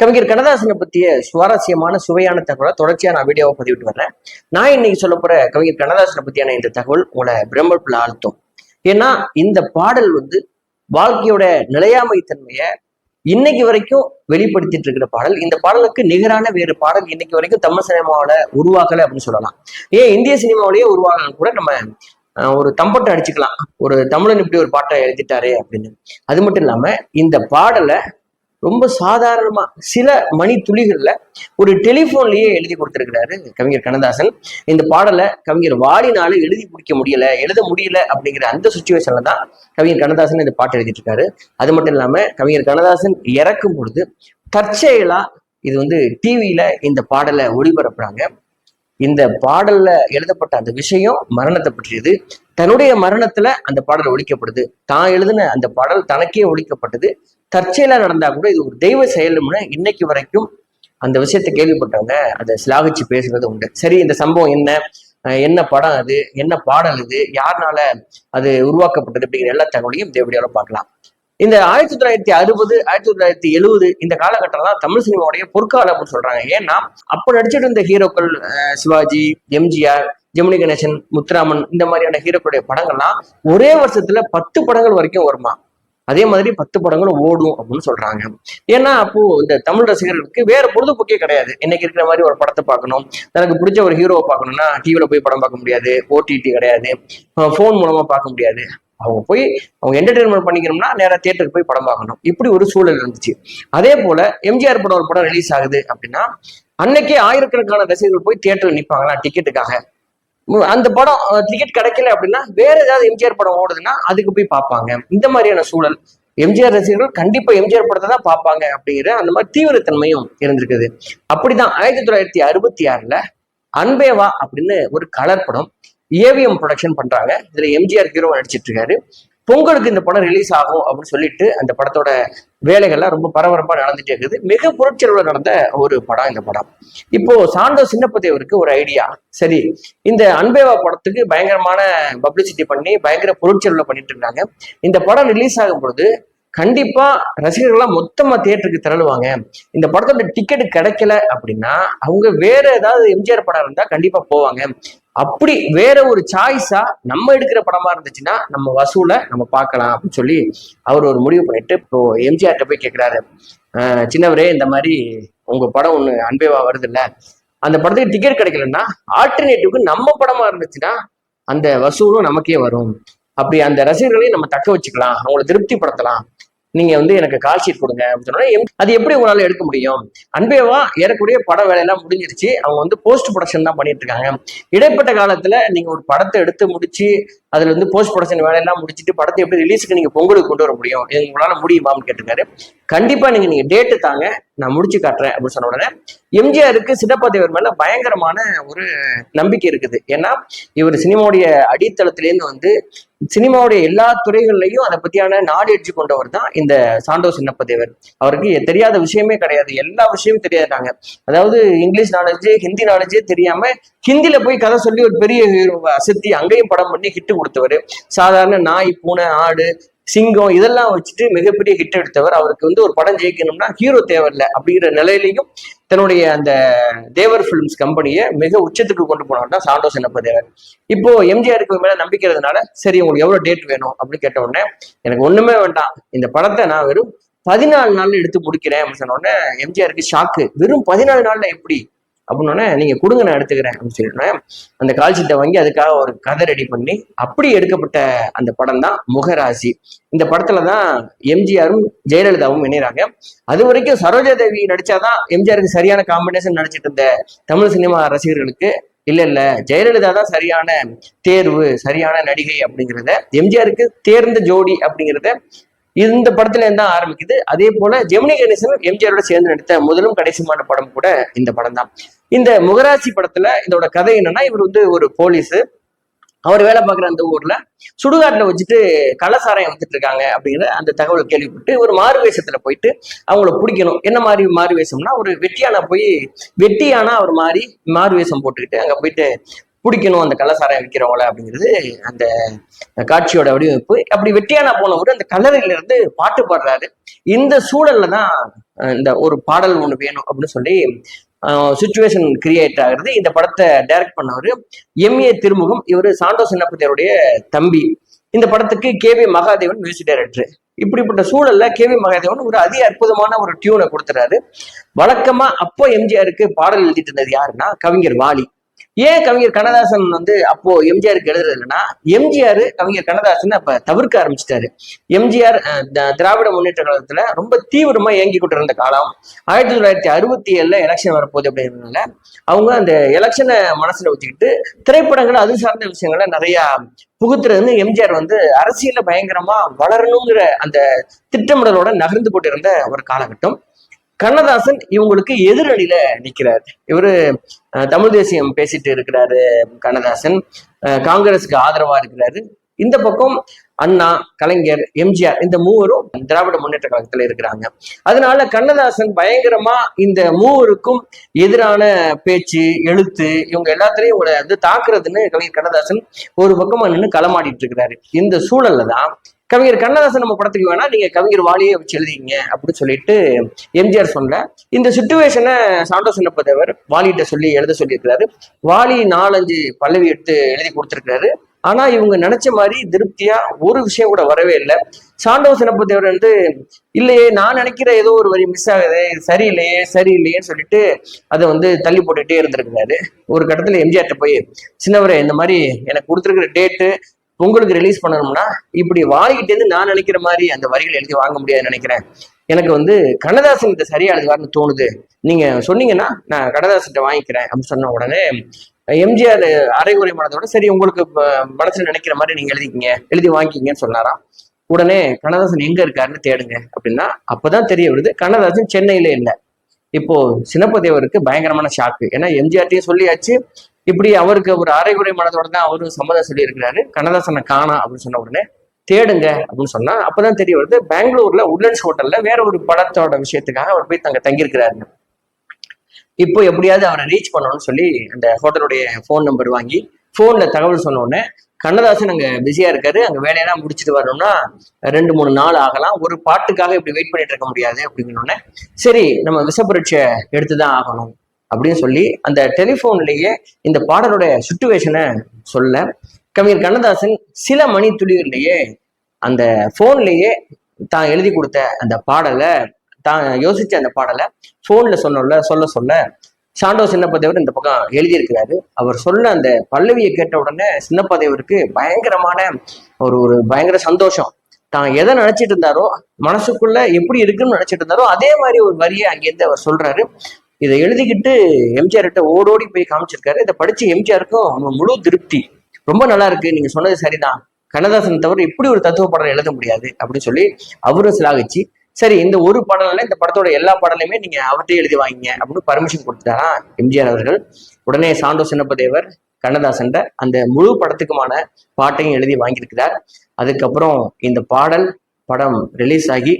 கவிஞர் கண்ணதாசனை பற்றிய சுவாரஸ்யமான சுவையான தகவலை தொடர்ச்சியாக நான் வீடியோவை பதிவிட்டு வர்றேன். நான் இன்னைக்கு சொல்ல போகிற கவிஞர் கண்ணதாசனை பற்றியான இந்த தகவல் உங்களை பிரம்மப்பில் ஆழ்த்தும். ஏன்னா இந்த பாடல் வந்து வாழ்க்கையோட நிலையாமை தன்மையை இன்னைக்கு வரைக்கும் வெளிப்படுத்திட்டு இருக்கிற பாடல். இந்த பாடலுக்கு நிகரான வேறு பாடல் இன்னைக்கு வரைக்கும் தமிழ் சினிமாவில உருவாக்கலை அப்படின்னு சொல்லலாம். ஏன் இந்திய சினிமாவிலேயே உருவாகலாம் கூட நம்ம ஒரு தம்பட்டை அடிச்சுக்கலாம். ஒரு தமிழன் இப்படி ஒரு பாட்டை எழுதிட்டாரு அப்படின்னு. அது மட்டும் இல்லாம இந்த பாடலை ரொம்ப சாதாரணமா சில மணி துளிகள்ல ஒரு டெலிஃபோன்லயே எழுதி கொடுத்திருக்கிறாரு கவிஞர் கண்ணதாசன். இந்த பாடலை கவிஞர் வாடினால எழுதி முடிக்க முடியல எழுத முடியல அப்படிங்கிற அந்த சுச்சுவேஷன்ல தான் கவிஞர் கண்ணதாசன் இந்த பாட்டு எழுதிட்டு இருக்காரு அது மட்டும் இல்லாம கவிஞர் கண்ணதாசன் இறக்கும் பொழுது தற்செயலா இது வந்து டிவியில இந்த பாடலை ஒளிபரப்புறாங்க. இந்த பாடல்ல எழுதப்பட்ட அந்த விஷயம் மரணத்தை பற்றியது. தன்னுடைய மரணத்துல அந்த பாடல் ஒழிக்கப்படுது. தான் எழுதின அந்த பாடல் தனக்கே ஒழிக்கப்பட்டது. தற்செயலா நடந்தா கூட இது ஒரு தெய்வ செயலும்னு இன்னைக்கு வரைக்கும் அந்த விஷயத்தை கேள்விப்பட்டவங்க அதை சிலாகிச்சு பேசுறது உண்டு. சரி இந்த சம்பவம் என்ன? என்ன படம் அது? என்ன பாடல் இது? யாருனால அது உருவாக்கப்பட்டது அப்படிங்கிற எல்லா தகவலையும் இந்த பார்க்கலாம். இந்த ஆயிரத்தி தொள்ளாயிரத்தி அறுபது ஆயிரத்தி தொள்ளாயிரத்தி எழுபது இந்த காலகட்டம் தான் தமிழ் சினிமாவுடைய பொற்காலம் அப்படின்னு சொல்றாங்க. ஏன்னா அப்ப நடிச்சிட்டு இருந்த ஹீரோக்கள் அஹ் சிவாஜி எம்ஜிஆர் ஜெமினி கணேசன் முத்துராமன் இந்த மாதிரியான ஹீரோக்களுடைய படங்கள்லாம் ஒரே வருஷத்துல பத்து படங்கள் வரைக்கும் வருமா? அதே மாதிரி பத்து படங்களும் ஓடும் அப்படின்னு சொல்றாங்க. ஏன்னா அப்போ இந்த தமிழ் ரசிகர்களுக்கு வேற பொழுதுபோக்கே கிடையாது. இன்னைக்கு இருக்கிற மாதிரி ஒரு படத்தை பார்க்கணும். தனக்கு பிடிச்ச ஒரு ஹீரோவை பார்க்கணும்னா டிவியில போய் படம் பார்க்க முடியாது. ஓடிடி கிடையாது. ஃபோன் மூலமா பார்க்க முடியாது. அவங்க போய் அவங்க என்டர்டைன்மெண்ட் பண்ணிக்கணும்னா நேரா தியேட்டருக்கு போய் படம் பார்க்கணும். இப்படி ஒரு சூழல் இருந்துச்சு. அதே போல எம்ஜிஆர் படம் ஒரு படம் ரிலீஸ் ஆகுது அப்படின்னா அன்னைக்கே ஆயிரக்கணக்கான ரசிகர்கள் போய் தியேட்டர் நிற்பாங்களா டிக்கெட்டுக்காக அந்த படம் டிக்கெட் கிடைக்கல அப்படின்னா வேற ஏதாவது எம்ஜிஆர் படம் ஓடுதுன்னா அதுக்கு போய் பார்ப்பாங்க. இந்த மாதிரியான சூழல். எம்ஜிஆர் ரசிகர்கள் கண்டிப்பா எம்ஜிஆர் படத்தை தான் பார்ப்பாங்க அப்படிங்கிற அந்த மாதிரி தீவிரத்தன்மையும் இருந்திருக்குது. அப்படிதான் ஆயிரத்தி தொள்ளாயிரத்தி அறுபத்தி ஆறுல அன்பேவா அப்படின்னு ஒரு கலர் படம் ஏவிஎம் ப்ரொடக்ஷன் பண்றாங்க. இதுல எம்ஜிஆர் ஹீரோ நடிச்சிட்டு இருக்காரு. பொங்கலுக்கு இந்த படம் ரிலீஸ் ஆகும் அப்படின்னு சொல்லிட்டு அந்த படத்தோட வேலைகள்லாம் ரொம்ப பரபரப்பா நடந்துட்டே இருக்குது. மிக புரட்சியோட நடந்த ஒரு படம் இந்த படம். இப்போ சாந்தோ சின்னப்பதேவருக்கு ஒரு ஐடியா சரி இந்த அன்பேவா படத்துக்கு பயங்கரமான பப்ளிசிட்டி பண்ணி பயங்கர பொருட்செலவுல பண்ணிட்டு இருந்தாங்க. இந்த படம் ரிலீஸ் ஆகும் பொழுது கண்டிப்பா ரசிகர்கள்லாம் மொத்தமா தியேட்டருக்கு திரளுவாங்க. இந்த படத்தோட டிக்கெட் கிடைக்கல அப்படின்னா அவங்க வேற ஏதாவது எம்ஜிஆர் படம் இருந்தா கண்டிப்பா போவாங்க. அப்படி வேற ஒரு சாய்ஸா நம்ம எடுக்கிற படமா இருந்துச்சுன்னா நம்ம வசூல நம்ம பார்க்கலாம் அப்படின்னு சொல்லி அவர் ஒரு முடிவு பண்ணிட்டு இப்போ எம்ஜிஆர்ட்ட போய் கேட்கிறாரு "அஹ், சின்னவரே இந்த மாதிரி உங்க படம் ஒண்ணு அன்பேவா வருது இல்ல அந்த படத்துக்கு டிக்கெட் கிடைக்கலன்னா ஆல்டர்னேட்டிவ்க்கு நம்ம படமா இருந்துச்சுன்னா அந்த வசூலும் நமக்கே வரும். அப்படி அந்த ரசிகர்களையும் நம்ம தக்க வச்சுக்கலாம். அவங்களை திருப்திப்படுத்தலாம். நீங்க வந்து எனக்கு கால் ஷீட் கொடுங்க அப்படின்னு சொன்னா அது எப்படி உங்களால எடுக்க முடியும்? அன்பேவா ஏறக்கூடிய பட வேலையெல்லாம் முடிஞ்சிருச்சு. அவங்க வந்து போஸ்ட் ப்ரொடக்ஷன் தான் பண்ணிட்டு இருக்காங்க. இடைப்பட்ட காலத்துல நீங்க ஒரு படத்தை எடுத்து முடிச்சு அதுல வந்து போஸ்ட் ப்ரொடக்ஷன் வேலையெல்லாம் முடிச்சுட்டு படத்தை எப்படி ரிலீஸுக்கு நீங்க பொங்கலுக்கு கொண்டு வர முடியும்? உங்களால முடியுமான்னு கேட்டிருக்காரு. கண்டிப்பா நீங்க நீங்க டேட்டு தாங்க நான் முடிச்சு காட்டுறேன் அப்படின்னு சொன்ன உடனே எம்ஜிஆருக்கு சின்னப்பதேவர் மேல பயங்கரமான ஒரு நம்பிக்கை இருக்குது. ஏன்னா இவர் சினிமாவுடைய அடித்தளத்திலேருந்து வந்து சினிமாவுடைய எல்லா துறைகள்லையும் அதை பத்தியான நாலேஜ் கொண்டவர் தான் இந்த சாண்டோ சின்னப்பதேவர் அவருக்கு தெரியாத விஷயமே கிடையாது. எல்லா விஷயமும் தெரியாதாங்க அதாவது இங்கிலீஷ் நாலேஜ் ஹிந்தி நாலேஜே தெரியாம ஹிந்தில போய் கதை சொல்லி ஒரு பெரிய அசத்தி அங்கேயும் படம் பண்ணி ஹிட்டு கொடுத்தவர். சாதாரண நாய் பூனை ஆடு சிங்கம் இதெல்லாம் வச்சுட்டு மிகப்பெரிய ஹிட் எடுத்தவர். அவருக்கு வந்து ஒரு படம் ஜெயிக்கணும்னா ஹீரோ தேவையில்லை அப்படிங்கிற நிலையிலையும் தன்னுடைய அந்த தேவர் ஃபிலிம்ஸ் கம்பெனியை மிக உச்சத்துக்கு கொண்டு போனவர் தான் சாண்டோ சின்னப்ப தேவர் இப்போ எம்ஜிஆருக்கு மேல நம்பிக்கிறதுனால சரி உங்களுக்கு எவ்வளவு டேட் வேணும் அப்படின்னு கேட்ட உடனே எனக்கு ஒண்ணுமே வேண்டாம். இந்த படத்தை நான் வெறும் பதினாலு நாள்ல எடுத்து முடிக்கிறேன் அப்படின்னு சொன்ன உடனே எம்ஜிஆருக்கு ஷாக்கு வெறும் பதினாலு நாள்ல எப்படி? அப்படின்னோடனே நீங்க கொடுங்க நான் எடுத்துக்கிறேன் அப்படின்னு சொல்லிட்டேன் அந்த கால்ஷீட்டை வாங்கி அதுக்காக ஒரு கதை ரெடி பண்ணி அப்படி எடுக்கப்பட்ட அந்த படம் தான் முகராசி. இந்த படத்துல தான் எம்ஜிஆரும் ஜெயலலிதாவும் இணைகிறாங்க அது வரைக்கும் சரோஜா தேவி நடிச்சாதான் எம்ஜிஆருக்கு சரியான காம்பினேஷன் நடிச்சிட்டு இருந்த தமிழ் சினிமா ரசிகர்களுக்கு இல்ல இல்ல ஜெயலலிதா தான் சரியான தேர்வு சரியான நடிகை அப்படிங்கிறத எம்ஜிஆருக்கு தேர்ந்த ஜோடி அப்படிங்கிறத இந்த படத்துல இருந்து தான் ஆரம்பிக்குது. அதே போல ஜெமினி கணேசன் எம்ஜிஆரோட சேர்ந்து நடித்த முதலும் கடைசிமான படம் கூட இந்த படம் தான் இந்த முகராசி படத்துல இதோட கதை என்னன்னா இவர் வந்து ஒரு போலீஸ். அவர் வேலை பார்க்குற அந்த ஊர்ல சுடுகாட்டுல வச்சுட்டு கள்ளசாராயம் வந்துட்டு இருக்காங்க அப்படிங்கிற அந்த தகவல் கேள்விப்பட்டு ஒரு மாறு வேஷத்துல போயிட்டு அவங்கள பிடிக்கணும். என்ன மாதிரி மாறு வேஷம்னா ஒரு வெட்டியானா போய் வெட்டியானா அவர் மாறி மாறு வேஷம் போட்டுக்கிட்டு அங்க போயிட்டு பிடிக்கணும் அந்த கள்ளசாராயம் விற்கிறவங்கள அப்படிங்கிறது அந்த காட்சியோட வடிவமைப்பு. அப்படி வெட்டியானா போனவர் அந்த கல்லறையிலிருந்து பாட்டு பாடுறாரு. இந்த சூழல்ல தான் இந்த ஒரு பாடல் ஒன்று வேணும் அப்படின்னு சொல்லி சுச்சுவேஷன் கிரியேட் ஆகுறது. இந்த படத்தை டைரக்ட் பண்ணவர் எம்ஏ திருமுகம் இவர் சாண்டோ சின்னப்பத்தியருடைய தம்பி. இந்த படத்துக்கு K V Mahadevan music director இப்படிப்பட்ட சூழல்ல கே வி மகாதேவன் ஒரு அதி அற்புதமான ஒரு டியூனை கொடுத்துறாரு. வழக்கமா அப்போ எம்ஜிஆருக்கு பாடல் எழுதிட்டு இருந்தது யாருன்னா கவிஞர் வாலி. ஏன் கவிஞர் கண்ணதாசன் வந்து அப்போ எம்ஜிஆருக்கு எழுதுறது இல்லைன்னா எம்ஜிஆர் கவிஞர் கண்ணதாசன் அப்ப தவிர்க்க ஆரம்பிச்சிட்டாரு. எம்ஜிஆர் அஹ், திராவிட முன்னேற்ற கழகத்துல ரொம்ப தீவிரமா இயங்கி கொண்டு இருந்த காலம். ஆயிரத்தி தொள்ளாயிரத்தி அறுபத்தி ஏழுல எலெக்ஷன் வரப்போகுது அப்படிங்கிறதுனால அவங்க அந்த எலெக்ஷனை மனசுல வச்சுக்கிட்டு திரைப்படங்கள் அது சார்ந்த விஷயங்களை நிறைய புகுத்துறதுன்னு எம்ஜிஆர் வந்து அரசியல பயங்கரமா வளரணுங்கிற அந்த திட்டமிடலோட நகர்ந்து கொண்டிருந்த ஒரு காலகட்டம். கண்ணதாசன் இவங்களுக்கு எதிரணியில நிற்கிறார் இவரு தமிழ் தேசியம் பேசிட்டு இருக்கிறாரு கண்ணதாசன். காங்கிரஸுக்கு ஆதரவா இருக்கிறாரு. இந்த பக்கம் அண்ணா கலைஞர் எம்ஜிஆர் இந்த மூவரும் திராவிட முன்னேற்ற கழகத்துல இருக்கிறாங்க. அதனால கண்ணதாசன் பயங்கரமா இந்த மூவருக்கும் எதிரான பேச்சு எழுத்து இவங்க எல்லாத்துலயும் இவங்களை வந்து தாக்குறதுன்னு கவிஞர் கண்ணதாசன் ஒரு பக்கமா நின்று களமாடிட்டு இருக்கிறாரு. இந்த சூழல்ல தான் கவிஞர் கண்ணதாசன் நம்ம படத்துக்கு வேணா நீங்க கவிஞர் வாலியை வச்சு எழுதிங்க அப்படின்னு சொல்லிட்டு எம்ஜிஆர் சொன்ன இந்த சுச்சுவேஷனை சாண்டோ சின்னப்பதேவர் வாலிகிட்ட சொல்லி எழுத சொல்லியிருக்கிறாரு. வாலி நாலஞ்சு பல்லவி எடுத்து எழுதி கொடுத்துருக்கிறாரு. ஆனா இவங்க நினைச்ச மாதிரி திருப்தியா ஒரு விஷயம் கூட வரவே இல்லை. சாண்டோ சின்னப்பதேவர் வந்து இல்லையே நான் நினைக்கிற ஏதோ ஒரு வரி மிஸ் ஆகுது. சரியில்லையே சரியில்லையேன்னு சொல்லிட்டு அதை வந்து தள்ளி போட்டுட்டே இருந்திருக்கிறாரு. ஒரு கட்டத்துல எம்ஜிஆர்ட்ட போய் சின்னவரே இந்த மாதிரி எனக்கு கொடுத்துருக்கிற டேட்டு உங்களுக்கு ரிலீஸ் பண்ணணும்னா இப்படி வாங்கிட்டு இருந்து நான் நினைக்கிற மாதிரி அந்த வரிகள் எழுதி வாங்க முடியாதுன்னு நினைக்கிறேன். எனக்கு வந்து கண்ணதாசன் இதை சரியா எழுதுவார்னு தோணுது. நீங்க சொன்னீங்கன்னா நான் கண்ணதாசன்கிட்ட வாங்கிக்கிறேன் அப்படின்னு சொன்ன உடனே எம்ஜிஆர் அரைகுறை மனதோட சரி உங்களுக்கு மனசுல நினைக்கிற மாதிரி நீங்க எழுதிக்கிங்க எழுதி வாங்கிக்கிங்கன்னு சொன்னாராம் உடனே கண்ணதாசன் எங்க இருக்காருன்னு தேடுங்க அப்படின்னா அப்பதான் தெரிய வருது கண்ணதாசன் சென்னையில இல்லை. இப்போ சின்னப்பதேவருக்கு பயங்கரமான ஷாக்கு ஏன்னா எம்ஜிஆர்டையும் சொல்லியாச்சு இப்படி அவருக்கு ஒரு அரைகுறை மனதோட தான் அவரும் சம்மதம் சொல்லியிருக்கிறாரு. கண்ணதாசனை காணா அப்படின்னு சொன்ன உடனே தேடுங்க அப்படின்னு சொன்னா அப்பதான் தெரிய வருது பெங்களூர்ல உட்லண்ட்ஸ் ஹோட்டல்ல வேற ஒரு படத்தோட விஷயத்துக்காக அவர் போய் தங்க தங்கியிருக்கிறாரு இப்போ எப்படியாவது அவரை ரீச் பண்ணணும்னு சொல்லி அந்த ஹோட்டலுடைய ஃபோன் நம்பர் வாங்கி ஃபோன்ல தகவல் சொன்ன உடனே கண்ணதாசன் அங்க பிஸியா இருக்காரு அங்க வேலையெல்லாம் முடிச்சுட்டு வரணும்னா ரெண்டு மூணு நாள் ஆகலாம். ஒரு பாட்டுக்காக இப்படி வெயிட் பண்ணிட்டு இருக்க முடியாது அப்படிங்கிற சரி நம்ம விஷப்பரீட்சை எடுத்துதான் ஆகணும். அப்படின்னு சொல்லி அந்த டெலிஃபோன்லேயே இந்த பாடலுடைய சுச்சுவேஷனை சொல்ல கவிஞர் கண்ணதாசன் சில மணி துளிகள்லயே அந்த ஃபோன்லேயே தான் எழுதி கொடுத்த அந்த பாடலை தான் யோசிச்ச அந்த பாடலை ஃபோனில் சொன்னோம்ல சொல்ல சொல்ல சாண்டோ சின்னப்பதேவர் இந்த பக்கம் எழுதியிருக்கிறாரு. அவர் சொன்ன அந்த பல்லவியை கேட்ட உடனே சின்னப்பதேவருக்கு பயங்கரமான ஒரு ஒரு பயங்கர சந்தோஷம். தான் எதை நினைச்சிட்டு இருந்தாரோ மனசுக்குள்ள எப்படி இருக்குன்னு நினைச்சிட்டு இருந்தாரோ அதே மாதிரி ஒரு வரியை அங்கேருந்து அவர் சொல்றாரு. இதை எழுதிக்கிட்டு எம்ஜிஆர்கிட்ட ஓடோடி போய் காமிச்சிருக்காரு. இதை படிச்சு எம்ஜிஆருக்கும் அவங்க முழு திருப்தி. ரொம்ப நல்லா இருக்கு. நீங்க சொன்னது சரிதான். கண்ணதாசன் தவிர இப்படி ஒரு தத்துவ பாடல் எழுத முடியாது அப்படின்னு சொல்லி அவரும் சிலாகிச்சு. சரி இந்த ஒரு பாடல்ல இந்த படத்தோட எல்லா பாடலையுமே நீங்க அவர்கிட்ட எழுதி வாங்கிங்க அப்படின்னு பர்மிஷன் கொடுத்துட்டாரா எம்ஜிஆர் அவர்கள். உடனே சாண்டோ சின்னப்பதேவர் கண்ணதாசன் அந்த முழு படத்துக்குமான பாட்டையும் எழுதி வாங்கியிருக்கிறார். அதுக்கப்புறம் இந்த பாடல் படம் ரிலீஸ் ஆகி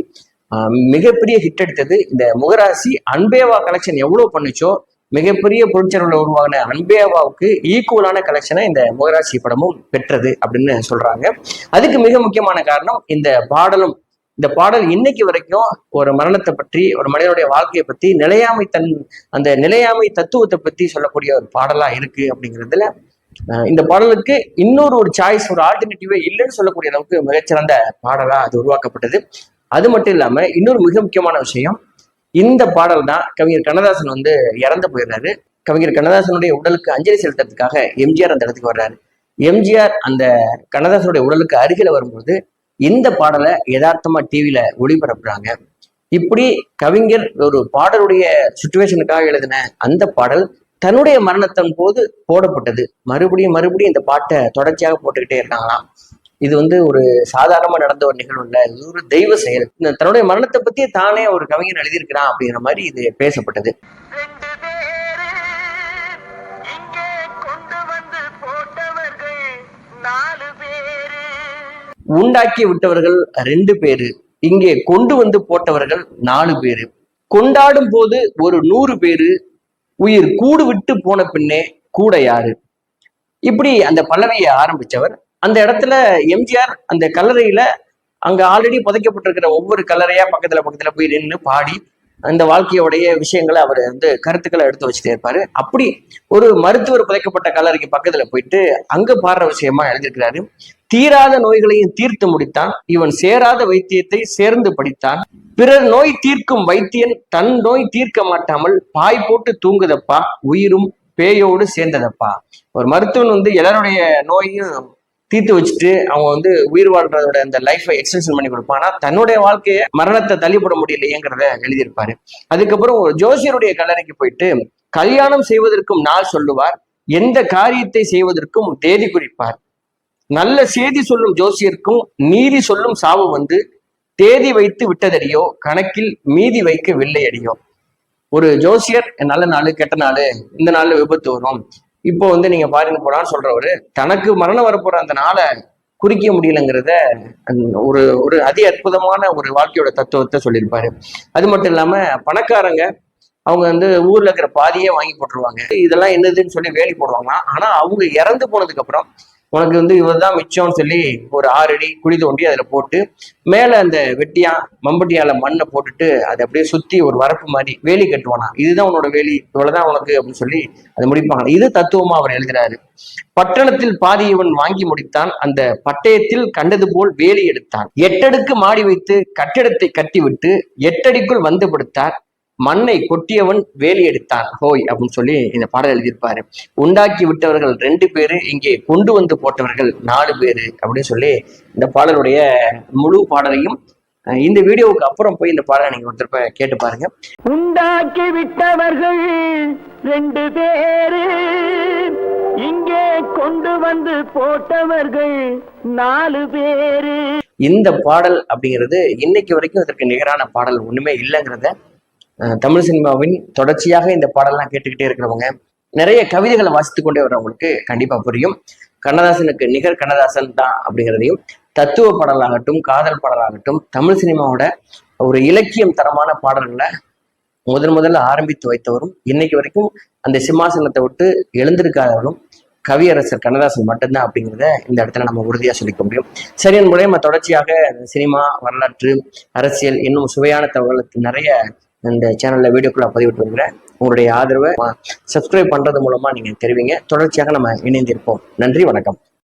மிகப்பெரிய ஹிட் எடுத்தது இந்த முகராசி அன்பேவா கலெக்ஷன் எவ்வளவு பண்ணுச்சோ மிகப்பெரிய பொருட்செலவுல உருவாகின அன்பேவாவுக்கு ஈக்குவலான கலெக்ஷனை இந்த முகராசி படமும் பெற்றது அப்படின்னு சொல்றாங்க. அதுக்கு மிக முக்கியமான காரணம் இந்த பாடலும் இந்த பாடல் இன்னைக்கு வரைக்கும் ஒரு மரணத்தை பற்றி ஒரு மனிதனுடைய வாழ்க்கையை பத்தி நிலையாமை தன் அந்த நிலையாமை தத்துவத்தை பத்தி சொல்லக்கூடிய ஒரு பாடலா இருக்கு அப்படிங்கிறதுல இந்த பாடலுக்கு இன்னொரு ஒரு சாய்ஸ் ஒரு ஆல்டர்னேட்டிவே இல்லைன்னு சொல்லக்கூடிய அளவுக்கு மிகச்சிறந்த பாடலா அது உருவாக்கப்பட்டது. அது மட்டும் இல்லாம இன்னொரு மிக முக்கியமான விஷயம் இந்த பாடல் தான் கவிஞர் கண்ணதாசன் வந்து இறந்து போயிடுறாரு. கவிஞர் கண்ணதாசனுடைய உடலுக்கு அஞ்சலி செலுத்துறதுக்காக எம்ஜிஆர் அந்த இடத்துக்கு வர்றாரு. எம்ஜிஆர் அந்த கண்ணதாசனுடைய உடலுக்கு அருகில வரும்போது இந்த பாடலை யதார்த்தமா டிவியில ஒளிபரப்புறாங்க. இப்படி கவிஞர் ஒரு பாடலுடைய சுச்சுவேஷனுக்காக எழுதின அந்த பாடல் தன்னுடைய மரணத்தின் போது போடப்பட்டது. மறுபடியும் மறுபடியும் இந்த பாட்டை தொடர்ச்சியாக போட்டுக்கிட்டே இருக்காங்களாம். இது வந்து ஒரு சாதாரணமா நடந்த ஒரு நிகழ்வு இல்ல. இது ஒரு தெய்வ செயல். தன்னுடைய மரணத்தை பத்தியே தானே ஒரு கவிஞர் எழுதியிருக்கிறான் அப்படிங்கிற மாதிரி இது பேசப்பட்டது. உண்டாக்கி விட்டவர்கள் ரெண்டு பேரு. இங்கே கொண்டு வந்து போட்டவர்கள் நாலு பேரு. கொண்டாடும் போது ஒரு நூறு பேரு. உயிர் கூடு விட்டு போன பின்னே கூட யாரு? இப்படி அந்த பல்லவியை ஆரம்பிச்சவர் அந்த இடத்துல எம்ஜிஆர் அந்த கல்லறையில அங்க ஆல்ரெடி புதைக்கப்பட்டிருக்கிற ஒவ்வொரு கல்லறையா பக்கத்துல பக்கத்துல போய் நின்று பாடி அந்த வாழ்க்கையோடைய விஷயங்களை அவர் வந்து கருத்துக்களை எடுத்து வச்சுட்டே இருப்பாரு. அப்படி ஒரு மருத்துவர் புதைக்கப்பட்ட கல்லறைக்கு பக்கத்துல போயிட்டு அங்க பாடுற விஷயமா எழுதியிருக்கிறாரு. தீராத நோய்களையும் தீர்த்து முடித்தான். இவன் சேராத வைத்தியத்தை சேர்ந்து படித்தான். பிறர் நோய் தீர்க்கும் வைத்தியன் தன் நோய் தீர்க்க மாட்டாமல் பாய் போட்டு தூங்குதப்பா. உயிரும் பேயோடு சேர்ந்ததப்பா. ஒரு மருத்துவன் வந்து எல்லாருடைய நோயும் தீர்த்து வச்சுட்டு அவங்க வந்து உயிர் வாழ்றதோட அந்த லைஃபை எக்ஸ்டென்ஷன் பண்ணி கொடுப்பான். ஆனா தன்னுடைய வாழ்க்கையை மரணத்தை தள்ளிப்பட முடியலையேங்கிறத எழுதியிருப்பாரு. அதுக்கப்புறம் ஒரு ஜோசியருடைய கல்லறைக்கு போயிட்டு கல்யாணம் செய்வதற்கும் நாள் சொல்லுவார் எந்த காரியத்தை செய்வதற்கும் தேதி குறிப்பார். நல்ல செய்தி சொல்லும் ஜோசியருக்கும் நீதி சொல்லும் சாவு வந்து தேதி வைத்து விட்டதடியோ கணக்கில் மீதி வைக்க வில்லையடியோ ஒரு ஜோசியர் நல்ல நாள் கெட்ட நாள் இந்த நாள்ல விபத்து வரும். இப்போ வந்து நீங்க பாருங்க போனான்னு சொல்றவரு தனக்கு மரணம் வரப்போற அந்த நாளை குறிக்க முடியலங்கிறத ஒரு ஒரு அதி அற்புதமான ஒரு வாழ்க்கையோட தத்துவத்தை சொல்லியிருப்பாரு. அது மட்டும் இல்லாம பணக்காரங்க அவங்க வந்து ஊர்ல இருக்கிற பாதியே வாங்கி போட்டுருவாங்க. இதெல்லாம் என்னதுன்னு சொல்லி வேலி போடுவாங்களாம். ஆனா அவங்க இறந்து போனதுக்கு அப்புறம் உனக்கு வந்து இவர் தான் மிச்சம்னு சொல்லி ஒரு ஆறு அடி குழி தோண்டி அதில் போட்டு மேலே அந்த வெட்டியா மம்பட்டியால மண்ணை போட்டுட்டு அதை அப்படியே சுத்தி ஒரு வரப்பு மாதிரி வேலி கட்டுவானா. இதுதான் உன்னோட வேலி. இவ்வளவுதான் உனக்கு அப்படின்னு சொல்லி அதை முடிப்பாங்க. இது தத்துவமா அவர் எழுதுறாரு. பட்டணத்தில் பாதி இவன் வாங்கி முடித்தான். அந்த பட்டயத்தில் கண்டது போல் வேலி எடுத்தான். எட்டடுக்கு மாடி வைத்து கட்டிடத்தை கட்டிவிட்டு எட்டடிக்குள் வந்து படுத்தார். மண்ணை கொட்டியவன் வேலி எடுத்தான். ஹோய் அப்படின்னு சொல்லி இந்த பாடல் எழுதியிருப்பாரு. உண்டாக்கி விட்டவர்கள் ரெண்டு பேரு இங்கே கொண்டு வந்து போட்டவர்கள் நாலு பேரு அப்படின்னு சொல்லி இந்த பாடலுடைய முழு பாடலையும் இந்த வீடியோவுக்கு அப்புறம் போய் இந்த பாடலை நீங்க போய் கேட்டு பாருங்க. உண்டாக்கி விட்டவர்கள் ரெண்டு பேரு இங்கே கொண்டு வந்து போட்டவர்கள் நாலு பேரு. இந்த பாடல் அப்படிங்கிறது இன்னைக்கு வரைக்கும் இதற்கு நிகரான பாடல் ஒண்ணுமே இல்லைங்கிறத தமிழ் சினிமாவின் தொடர்ச்சியாக இந்த பாடலாம் கேட்டுக்கிட்டே இருக்கிறவங்க நிறைய கவிதைகளை வாசித்து கொண்டே வர்றவங்களுக்கு கண்டிப்பா புரியும். கண்ணதாசனுக்கு நிகர் கண்ணதாசன் தான் அப்படிங்கிறதையும் தத்துவ பாடலாகட்டும் காதல் பாடலாகட்டும் தமிழ் சினிமாவோட ஒரு இலக்கியம் தரமான பாடல்களை முதன் முதல்ல ஆரம்பித்து வைத்தவரும் இன்னைக்கு வரைக்கும் அந்த சிம்மாசனத்தை விட்டு எழுந்திருக்காதவரும் கவியரசர் கண்ணதாசன் மட்டும்தான் அப்படிங்கிறத இந்த இடத்துல நம்ம உறுதியா சொல்லிக்க முடியும். சரி என்பதை நம்ம தொடர்ச்சியாக சினிமா வரலாற்று அரசியல் இன்னும் சுவையான தகவலுக்கு நிறைய இந்த சேனல்ல வீடியோக்குள்ள பதிவிட்டு வருகிறேன் உங்களுடைய ஆதரவை சப்ஸ்கிரைப் பண்றது மூலமா நீங்க தெரிவிங்க. தொடர்ச்சியாக நம்ம இணைந்திருப்போம். நன்றி வணக்கம்.